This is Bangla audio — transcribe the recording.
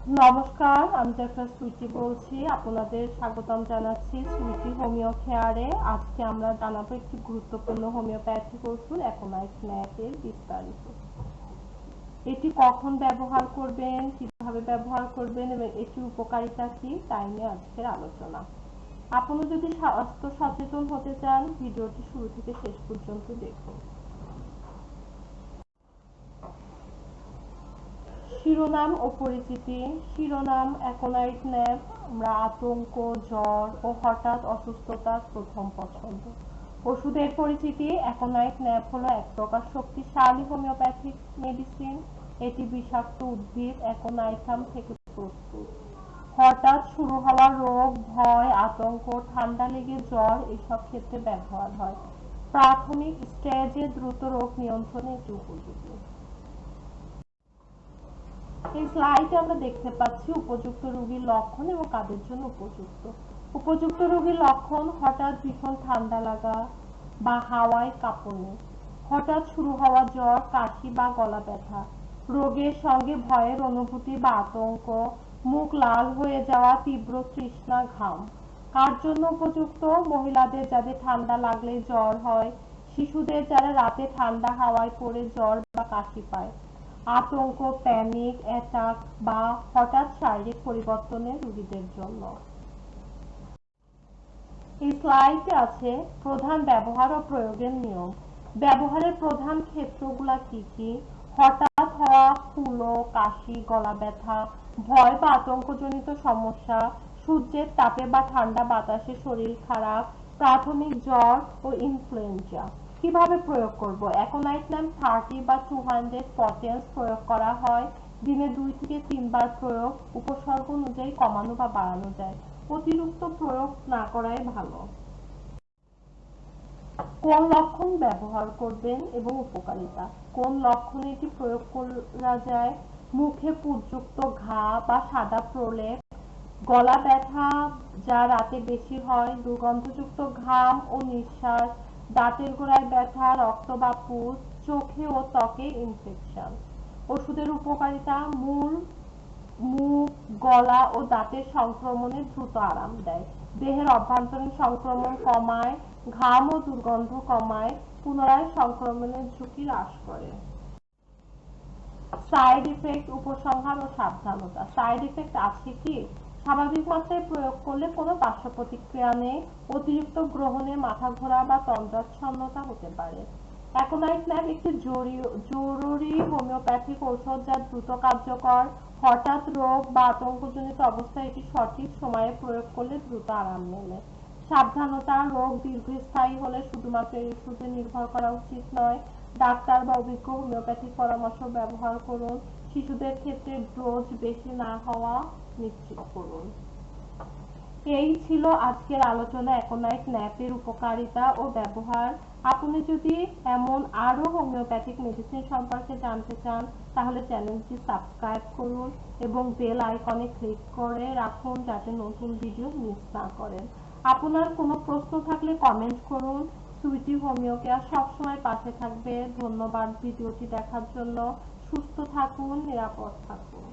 নমস্কার, আমি ডাক্তার সুইটি বলছি। আপনাদের স্বাগতম জানাচ্ছি সুইটি হোমিও কেয়ারে। আজকে আমরা জানাব একটি গুরুত্বপূর্ণ হোমিওপ্যাথিক ওষুধ অ্যাকোনাইট ম্যাপের বিস্তারিত। এটি কখন ব্যবহার করবেন, কীভাবে ব্যবহার করবেন এবং এটির উপকারিতা কি তাই নিয়ে আজকের আলোচনা। আপনি যদি স্বাস্থ্য সচেতন হতে চান, ভিডিওটি শুরু থেকে শেষ পর্যন্ত দেখুন। শিরোনাম ও পরিচিতি। শিরোনাম অ্যাকোনাইট ন্যাপ আমরা আতঙ্ক জ্বর ও হঠাৎ অসুস্থতার প্রথম পছন্দ। ওষুধের পরিচিতি অ্যাকোনাইট ন্যাপ হলো এক প্রকার শক্তিশালী হোমিওপ্যাথিক মেডিসিন। এটি বিষাক্ত উদ্ভিদ অ্যাকোনাইথাম থেকে প্রস্তুত। হঠাৎ শুরু হওয়া রোগ, ভয়, আতঙ্ক, ঠান্ডা লেগে জ্বর, এসব ক্ষেত্রে ব্যবহার হয়। প্রাথমিক স্টেজে দ্রুত রোগ নিয়ন্ত্রণে এটি উপযোগী। এই স্লাইডে আমরা দেখতে পাচ্ছি উপযুক্ত রোগীর লক্ষণ এবং কাদের জন্য উপযুক্ত। উপযুক্ত রোগীর লক্ষণ হঠাৎ ভীষণ ঠান্ডা লাগা বা হাওয়ায় কাঁপুনি। হঠাৎ শুরু হওয়া জ্বর, কাশি বা গলা ব্যথা। রোগের সঙ্গে ভয়ের অনুভূতি বা আতঙ্ক, মুখ লাল হয়ে যাওয়া, তীব্র তৃষ্ণা, ঘাম। কার জন্য উপযুক্ত? মহিলাদের যাদের ঠান্ডা লাগলে জ্বর হয়, শিশুদের যারা রাতে ঠান্ডা হাওয়ায় পড়ে জ্বর বা কাশি পায়। আতঙ্ক, প্যানিক, অ্যাটাক বা হঠাৎ শারীরিক পরিবর্তনের রোগীদের জন্য। এই স্লাইডে আছে প্রধান ব্যবহার ও প্রয়োগের নিয়ম। ব্যবহারের প্রধান ক্ষেত্রগুলা কি কি? হঠাৎ হওয়া ফুলো কাশি, গলা ব্যথা, ভয় বা আতঙ্কজনিত সমস্যা, সূর্যের তাপে বা ঠান্ডা বাতাসে শরীর খারাপ, প্রাথমিক জ্বর ও ইনফ্লুয়েঞ্জা কীভাবে প্রয়োগ করব? অ্যাকোনাইট নাম থার্টি বা টু হান্ড্রেড পটেন্স প্রয়োগ করা হয়। দিনে দুই থেকে তিনবার প্রয়োগ, উপসর্গ অনুযায়ী কমানো বা বাড়ানো যায়। অতিরিক্ত প্রয়োগ না করাই ভালো। কোন লক্ষণ ব্যবহার করবেন এবং উপকারিতা? কোন লক্ষণে এটি প্রয়োগ করা যায়? মুখে পুরযুক্ত ঘা বা সাদা প্রলেপ, গলা ব্যথা যা রাতে বেশি হয়, দুর্গন্ধযুক্ত ঘাম ও নিঃশ্বাস দাঁতের গোড়ায় ব্যথা রক্ত বা পুষ চোখে ও ত্বকে ইনফেকশন ওষুধের উপকারিতা, মূল, মুখ, গলা ও দাঁতের সংক্রমণে দ্রুত আরাম দেয়। দেহের অভ্যন্তরীণ সংক্রমণ কমায়, ঘাম ও দুর্গন্ধ কমায়, পুনরায় সংক্রমণের ঝুঁকি হ্রাস করে। সাইড ইফেক্ট উপসংহার ও সাবধানতা। সাইড ইফেক্ট আছে কি? স্বাভাবিক মাত্রায় প্রয়োগ করলে কোনো পার্শ্ব প্রতিক্রিয়া নেই, অতিরিক্ত গ্রহণে মাথা ঘোরা বা তন্দ্রাচ্ছন্নতা হতে পারে। অ্যাকোনাইট ল্যাব একটি জরুরি হোমিওপ্যাথিক ঔষধ যা দ্রুত কার্যকর, হঠাৎ রোগ বা আতঙ্কজনিত অবস্থায় এটি সঠিক সময়ে প্রয়োগ করলে দ্রুত আরাম মেলে। সাবধানতা, রোগ দীর্ঘস্থায়ী হলে শুধুমাত্র এই ওষুধে নির্ভর করা উচিত নয়। ডাক্তার বা অভিজ্ঞ হোমিওপ্যাথিক পরামর্শ ব্যবহার করুন। শিশুদের ক্ষেত্রে ডোজ বেশি না হওয়া নিশ্চিত করুন। এই ছিল আজকের আলোচনা। অ্যাকোনাইট ন্যাপের উপকারিতা ও ব্যবহার। আপনি যদি এমন আরও হোমিওপ্যাথিক মেডিসিন সম্পর্কে জানতে চান, তাহলে চ্যানেলটি সাবস্ক্রাইব করুন এবং বেল আইকনে ক্লিক করে রাখুন যাতে নতুন ভিডিও মিস না করেন। আপনার কোনো প্রশ্ন থাকলে কমেন্ট করুন। সুইটি হোমিও কেয়ার সবসময় পাশে থাকবে। ধন্যবাদ ভিডিওটি দেখার জন্য। সুস্থ থাকুন নিরাপদ থাকুন।